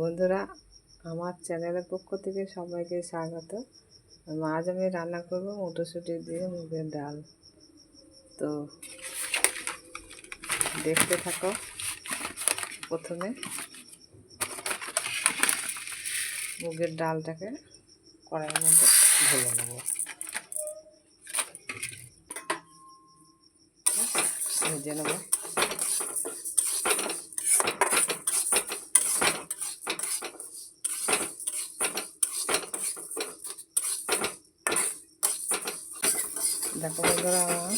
বন্ধুরা, আমার চ্যানেলের পক্ষ থেকে সবাইকে স্বাগত। আজ আমি রান্না করব মটরশুঁটি দিয়ে মুগের ডাল। তো দেখতে থাকো প্রথমে মুগের ডালটাকে কড়াইয়ের মধ্যে ঢেলে নেব। ভেজে নেব। দেখো বন্ধুরা, আমার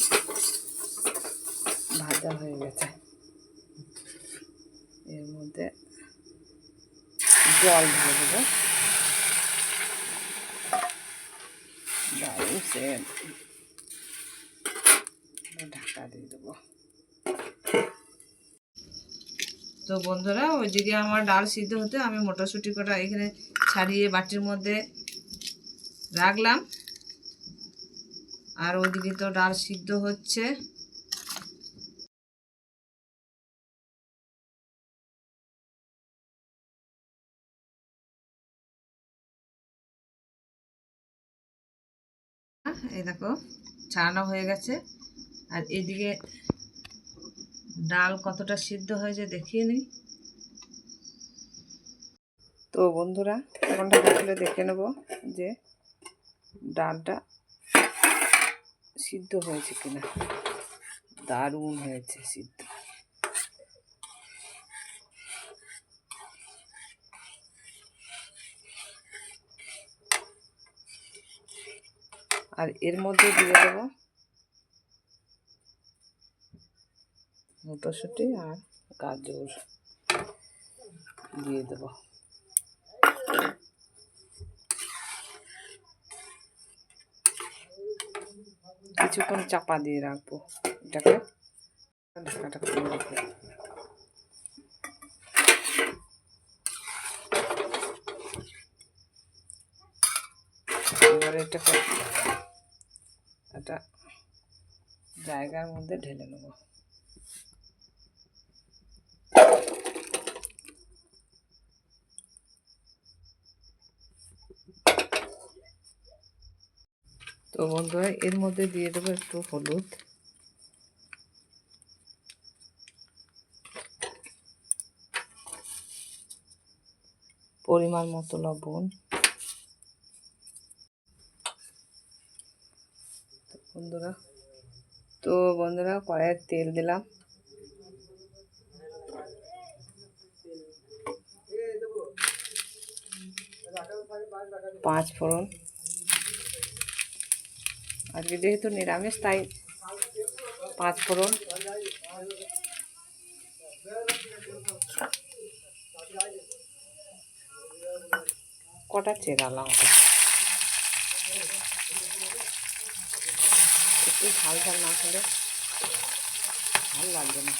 ভাজা হয়ে গেছে। এর মধ্যে জল ঢেলে দেবো। সেন্ট ঢাকা দিয়ে দেবো। তো বন্ধুরা, ওইদিকে আমার ডাল সিদ্ধ হতে আমি মটরশুঁটি কটা এখানে ছাড়িয়ে বাটির মধ্যে রাখলাম। আর ওইদিকে তো ডাল সিদ্ধ হচ্ছে। এই দেখো, ছাড়ানো হয়ে গেছে। আর এদিকে ডাল কতটা সিদ্ধ হয়েছে দেখিয়ে নিই তো বন্ধুরা, এখন ঢাকা খুলে দেখে নেব যে ডালটা সিদ্ধ হয়েছে কিনা? দারুণ হয়েছে সিদ্ধ। আর এর মধ্যে দিয়ে দেবো মটরশুঁটি আর গাজর। দিয়ে দেবো। কিছুক্ষণ চাপা দিয়ে রাখব এটাকে ঢাকাটা খুলে রাখব একটা জায়গার মধ্যে ঢেলে নেব তো বন্ধুরা, এর মধ্যে দিয়ে দেবো একটু হলুদ। পরিমাণ মতো লবণ। বন্ধুরা, তো বন্ধুরা কড়াইয়ের তেল দিলাম। পাঁচ ফোড়ন। আজকে যেহেতু নিরামিষ, তাই পাঁচ ফোড়ন। কটা চেরা লঙ্কা? একটু ঝাল ঝাল না হলে ভালো লাগবে না।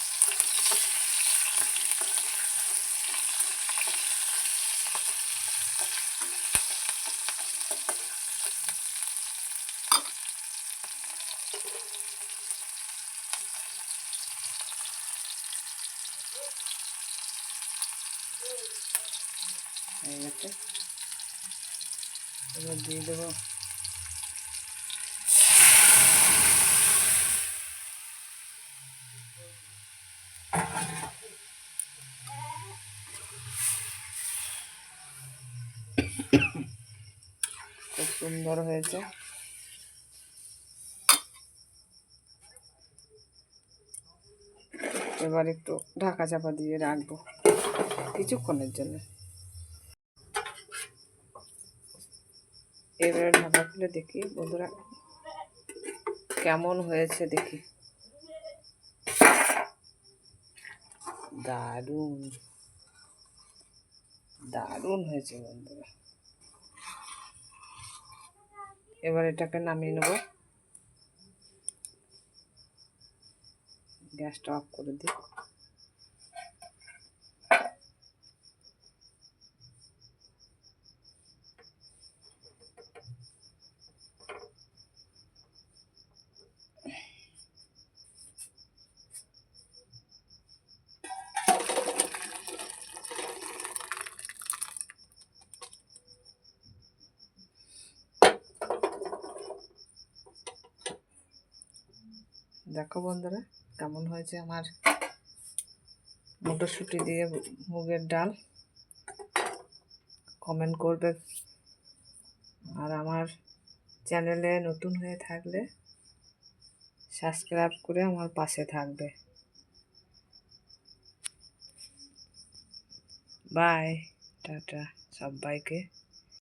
হয়ে গেছে এবার দিয়ে দেবো। খুব সুন্দর হয়েছে। এবার একটু ঢাকা চাপা দিয়ে রাখব। কিছুক্ষণের জন্য। এবারে ঢাকা খুলে দেখি, বন্ধুরা কেমন হয়েছে দেখি। দারুণ। দারুণ হয়েছে বন্ধুরা। এবার এটাকে নামিয়ে নেব। গ্যাসটা অফ করে দিই। দেখো বন্ধুরা, কেমন হয়েছে আমার মটরশুঁটি দিয়ে মুগের ডাল? কমেন্ট করবে। আর আমার চ্যানেলে নতুন হয়ে থাকলে সাবস্ক্রাইব করে আমার পাশে থাকবে। বাই টাটা সবাইকে।